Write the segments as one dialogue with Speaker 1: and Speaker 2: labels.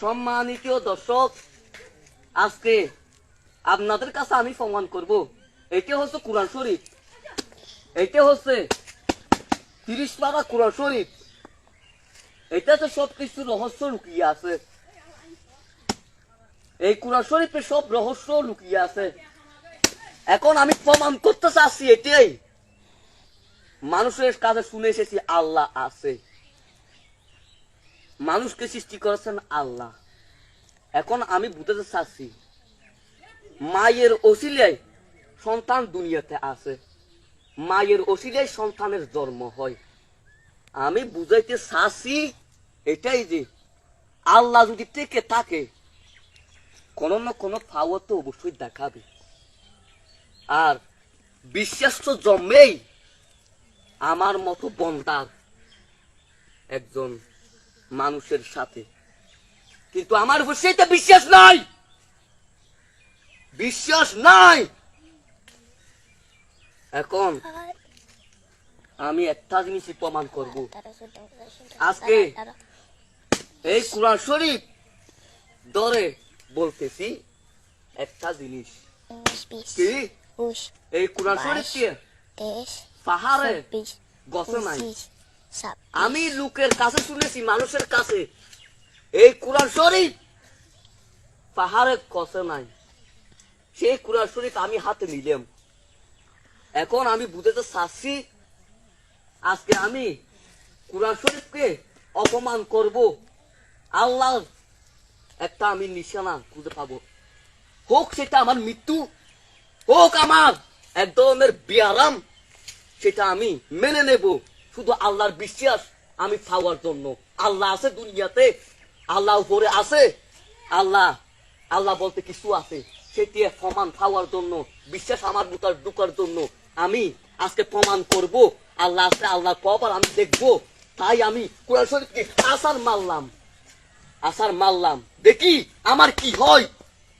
Speaker 1: সম্মানিত দর্শক, আজকে আপনাদের কাছে আমি প্রমাণ করব। এটা হচ্ছে কোরআন শরীফ। এটা হচ্ছে তিরিশ পারা কোরআন শরীফ। এটাতে সব কিছু রহস্য লুকিয়ে আছে। এই কোরআন শরীফে সব রহস্য লুকিয়ে আছে। এখন আমি প্রমাণ করতে চাচ্ছি এটাই। মানুষের কাছে শুনে এসেছি, আল্লাহ আছে। মানুষকে সৃষ্টি করেছেন আল্লাহ। এখন আমি বুঝতে চাচ্ছি, মায়ের ওসিলায় সন্তান দুনিয়াতে আছে। মায়ের ওসিলায় সন্তানের জন্ম হয়। আমি বুঝাইতে চাচ্ছি এটাই যে, আল্লাহ যদি থেকে থাকে, কোনো না কোনো ফাওয়ার তো অবশ্যই দেখাবে। আর বিশ্বাস তো জন্মেই আমার মতো বন্দার একজন মানুষের সাথে। কিন্তু আমার উপর সেইটা বিশ্বাস নাই। বিশ্বাস নাই। এখন আমি একটা জিনিসই প্রমাণ করব। আজকে এই কোরআন শরীফ ধরে বলতেছি একটা জিনিস। কি? এই কোরআন শরীফ দিয়ে পাহাড়ে গছে নাই। আমি লোকের কাছে শুনেছি, মানুষের কাছে। এই কোরআন শরীফ পাহাড়ে কষে নাই। সেই কোরআন শরীফ আমি হাতে নিলাম। এখন আমি বুঝতে চাচ্ছি, আজকে আমি কোরআন শরীফকে অপমান করব। আল্লাহর একটা আমি নিশানা খুঁজে পাবো। হোক সেটা আমার মৃত্যু, হোক আমার এক ধরনের বিয়ারাম সেটা আমি মেনে নেব। শুধু আল্লাহর বিশ্বাস, আমি পাওয়ার জন্য। আল্লাহ আছে দুনিয়াতে আল্লাহ উপরে আছে। আল্লাহ আল্লাহ বলতে কিছু আছে। সেটি প্রমাণ পাওয়ার জন্য, বিশ্বাস আমার বুতার ঢুকার জন্য। আমি আজকে প্রমাণ করব, আল্লাহ আছে আল্লাহ কবার আমি দেখব। তাই আমি কোরআন শরীফকে আসার মারলাম আসার মারলাম দেখি আমার কি হয়।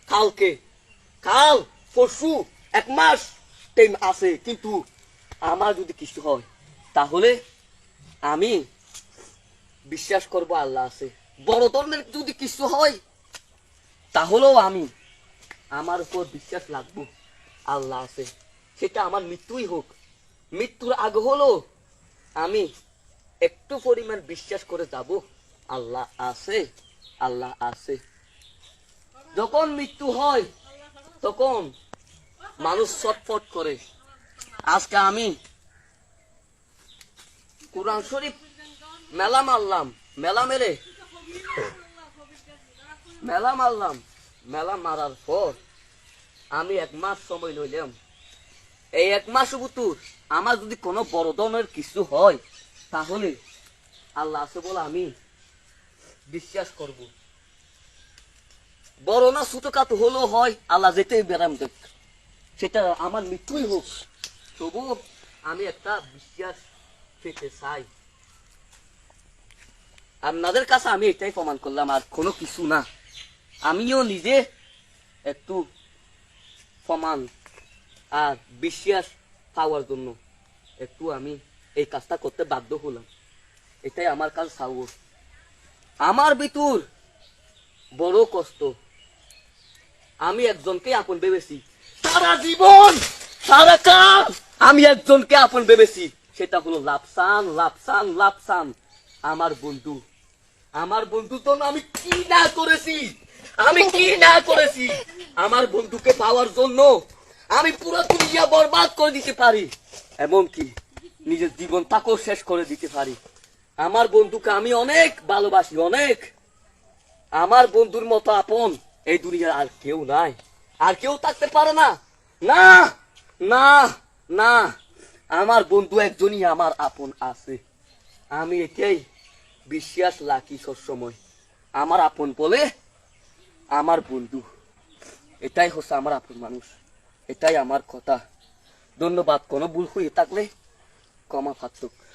Speaker 1: কালকে, কাল, পরশু, এক মাস টাইম আছে, কিন্তু আমার যদি কিছু হয় তাহলে আমি বিশ্বাস করব আল্লাহ আছে। বড় ধরনের যদি কিছু হয়, তাহলেও আমি আমার উপর বিশ্বাস লাগবো আল্লাহ আছে। সেটা আমার মৃত্যুই হোক। মৃত্যুর আগে হলো আমি একটু পরিমাণ বিশ্বাস করে যাব, আল্লাহ আছে আল্লাহ আছে। যখন মৃত্যু হয়, তখন মানুষ ছটফট করে। আজকে আমি কোরআন শরীফ মেলা মারলাম মেলা মেরে মেলা মারলাম মেলা মারার পর আমি এক মাস সময় লইলাম এই এক মাস বুতুর আমার যদি কোনো বড় ধরনের কিছু হয় তাহলে আল্লাহ আছে বলে আমি বিশ্বাস করব বড় না ছোটখাটো হলেও হয় আল্লাহ যেতেই বেড়াম দেখ সেটা আমার মৃত্যুই হোক তবু আমি একটা বিশ্বাস পেতে চাই। আপনাদের কাছে আমি এটাই প্রমাণ করলাম, আর কোনো কিছু না। আমিও নিজে একটু প্রমাণ আর বিশ্বাস পাওয়ার জন্য একটু আমি এই কাজটা করতে বাধ্য হলাম। এটাই আমার কাজ সাউর আমার ভিতর বড় কষ্ট। আমি একজনকে আপন ভেবেছি। সারা জীবন, সারা কাজ আমি একজনকে আপন ভেবেছি। সেটা হলো লাভসান লাভসান লাভসান আমার বন্ধু। আমার বন্ধু তো আমি কি না করেছি? আমি কি না করেছি? আমার বন্ধুকে পাওয়ার জন্য আমি পুরো দুনিয়া বরবাদ করে দিতে পারি। এমনকি নিজের জীবন তাকেও শেষ করে দিতে পারি। আমার বন্ধুকে আমি অনেক ভালোবাসি, অনেক। আমার বন্ধুর মতো আপন এই দুনিয়ার আর কেউ নাই। আর কেউ থাকতে পারে না। না না না। আমার বন্ধু একজনই আমার আপন আছে। আমি এটাই বিশ্বাস লাকি সবসময়। আমার আপন বলে আমার বন্ধু। এটাই হচ্ছে আমার আপন মানুষ। এটাই আমার কথা। ধন্যবাদ, কোনো ভুল হয়ে থাকলে কমা পার্থক্য